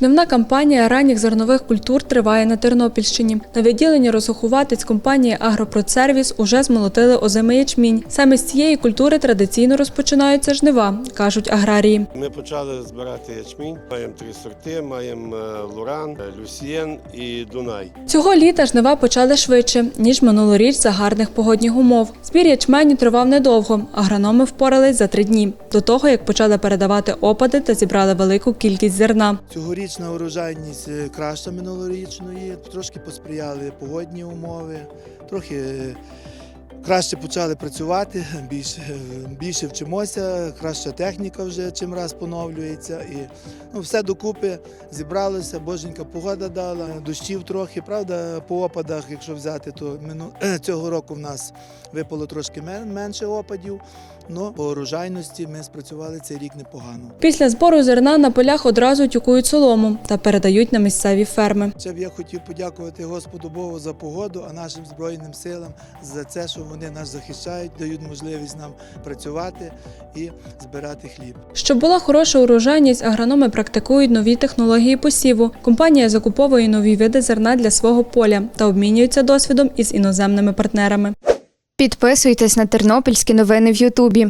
Жнивна кампанія ранніх зернових культур триває на Тернопільщині. На відділенні розрахуватець компанії Агропродсервіс уже змолотили озимий ячмінь. Саме з цієї культури традиційно розпочинаються жнива, кажуть аграрії. Ми почали збирати ячмінь. Маємо три сорти: маємо е, Луран, е, Люсьєн і Дунай. Цього літа жнива почали швидше, ніж минулоріч за гарних погодних умов. Збір ячменю тривав недовго. Агрономи впорались за три дні. До того, як почали передавати опади та зібрали велику кількість зерна. Цьогорічна урожайність е, краща минулорічної, трошки посприяли погодні умови, трохи е, краще почали працювати, більше, більше вчимося, краща техніка вже чим раз поновлюється. І ну, все докупи зібралося, боженька погода дала, дощів трохи. Правда, по опадах, якщо взяти, то мину- цього року в нас випало трошки менше опадів. але по урожайності ми спрацювали цей рік непогано. Після збору зерна на полях одразу тюкують солому та передають на місцеві ферми. Ще б я хотів подякувати Господу Богу за погоду, а нашим Збройним силам за це, що вони нас захищають, дають можливість нам працювати і збирати хліб. Щоб була хороша урожайність, агрономи практикують нові технології посіву. Компанія закуповує нові види зерна для свого поля та обмінюється досвідом із іноземними партнерами. Підписуйтесь на тернопільські новини в Ютубі.